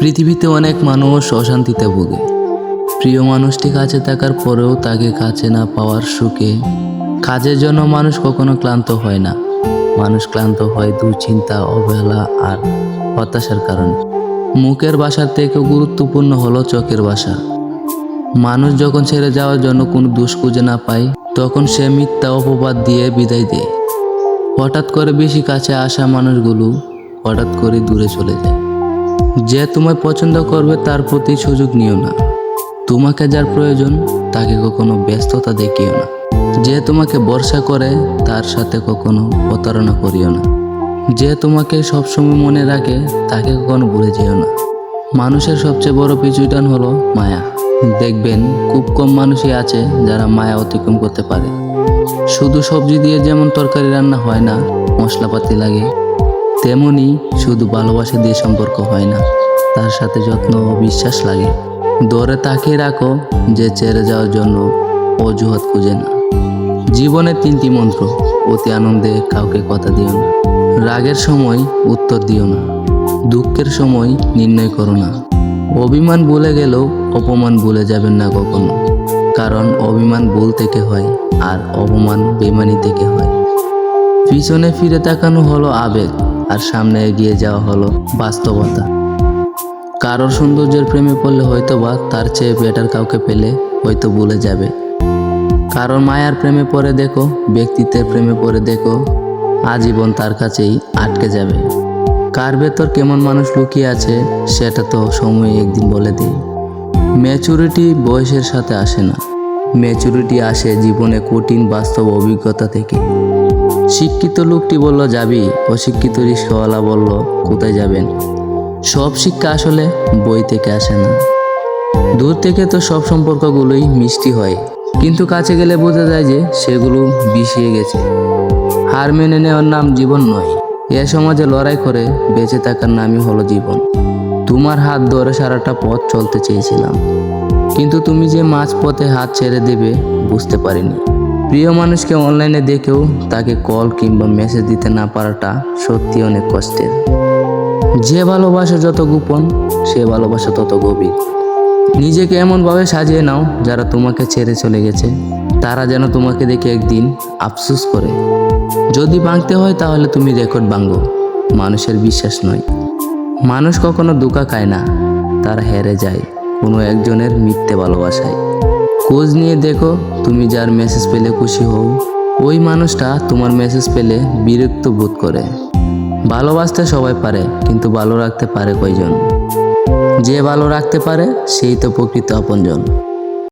পৃথিবীতে অনেক মানুষ অশান্তিতে ভোগে। প্রিয় মানুষটি কাছে থাকার পরেও তাকে কাছে না পাওয়ার সুখে। কাজের জন্য মানুষ কখনো ক্লান্ত হয় না। মানুষ ক্লান্ত হয় দুশ্চিন্তা, অবহেলা আর হতাশার কারণে। মুখের বাসার থেকে গুরুত্বপূর্ণ হলো চোখের বাসা মানুষ যখন ছেড়ে যাওয়ার জন্য কোনো দোষ খুঁজে না পায়, তখন সে মিথ্যা অপবাদ দিয়ে বিদায় দেয়। হঠাৎ করে বেশি কাছে আসা মানুষগুলো হঠাৎ করে দূরে চলে যায়। যে তোমায় পছন্দ করবে তার প্রতি সুযোগ নিও না। তোমাকে যার প্রয়োজন, তাকে কখনো ব্যস্ততা দেখিও না। যে তোমাকে ভরসা করে, তার সাথে কখনো প্রতারণা করিও না। যে তোমাকে সবসময় মনে রাখে, তাকে কখনো ভুলে যেও না। মানুষের সবচেয়ে বড় পিছুটান হলো মায়া। দেখবেন, খুব কম মানুষই আছে যারা মায়া অতিক্রম করতে পারে। শুধু সবজি দিয়ে যেমন তরকারি রান্না হয় না, মশলাপাতি লাগে তেমনি শুধু ভালোবাসা দিয়ে সম্পর্ক হয় না, তার সাথে যত্ন ও বিশ্বাস লাগে। দরে তাকিয়ে রাখো যে ছেড়ে যাওয়ার জন্য অজুহাত খুঁজে না। জীবনের তিনটি মন্ত্র, অতি আনন্দে কাউকে কথা দিও না। রাগের সময় উত্তর দিও না। দুঃখের সময় নির্ণয় করো না। অভিমান ভুলে গেলেও অপমান ভুলে যাবেন না কখনো। কারণ অভিমান ভুল থেকে হয় আর অপমান বেমানি থেকে হয়। পিছনে ফিরে তাকানো হলো আবেগ। আর সামনে এগিয়ে যাওয়া হলো বাস্তবতা। কারোর সৌন্দর্যের প্রেমে পড়লে হয়তো বা তার চেয়ে বেটার কাউকে পেলে হয়তো ভুলে যাবে। কারোর মায়ার প্রেমে পড়ে দেখো, ব্যক্তিত্বের প্রেমে পড়ে দেখো, আজীবন তার কাছেই আটকে যাবে। কার ভেতর কেমন মানুষ লুকিয়ে আছে, সেটা তো সময় একদিন বলে দিই। ম্যাচুরিটি বয়সের সাথে আসে না। ম্যাচুরিটি আসে জীবনে কঠিন বাস্তব অভিজ্ঞতা থেকে। শিক্ষিত লোকটি বলল, যাবি? অশিক্ষিত রিক্সাওয়ালা বলল, কোথায় যাবেন? সব শিক্ষা আসলে বই থেকে আসে না। দূর থেকে তো সব সম্পর্কগুলোই মিষ্টি হয়। কিন্তু কাছে গেলে বোঝা যায় যে সেগুলো বিষিয়ে গেছে। হার মেনে নেওয়ার নাম জীবন নয়। এ সমাজে লড়াই করে বেঁচে থাকার নামই হলো জীবন। তোমার হাত ধরে সারাটা পথ চলতে চেয়েছিলাম। কিন্তু তুমি যে মাঝ পথে হাত ছেড়ে দেবে বুঝতে পারিনি। প্রিয় মানুষকে অনলাইনে দেখেও তাকে কল কিংবা মেসেজ দিতে না পারাটা সত্যি অনেক কষ্টের। যে ভালোবাসা যত গোপন, সে ভালোবাসা তত গভীর। নিজেকে এমনভাবে সাজিয়ে নাও যারা তোমাকে ছেড়ে চলে গেছে। তারা যেন তোমাকে দেখে একদিন আফসুস করে। যদি ভাঙতে হয় তাহলে তুমি রেকর্ড ভাঙো। মানুষের বিশ্বাস নয়। মানুষ কখনো দুকা খায় না। তারা হেরে যায়। কোনো একজনের মিথ্যে ভালোবাসায়। খোঁজ নিয়ে দেখো, তুমি যার মেসেজ পেলে খুশি হও। ওই মানুষটা তোমার মেসেজ পেলে বিরক্ত বোধ করে। ভালোবাসতে সবাই পারে, কিন্তু ভালো রাখতে পারে কয়জন? যে ভালো রাখতে পারে, সেই তো প্রকৃত আপনজন।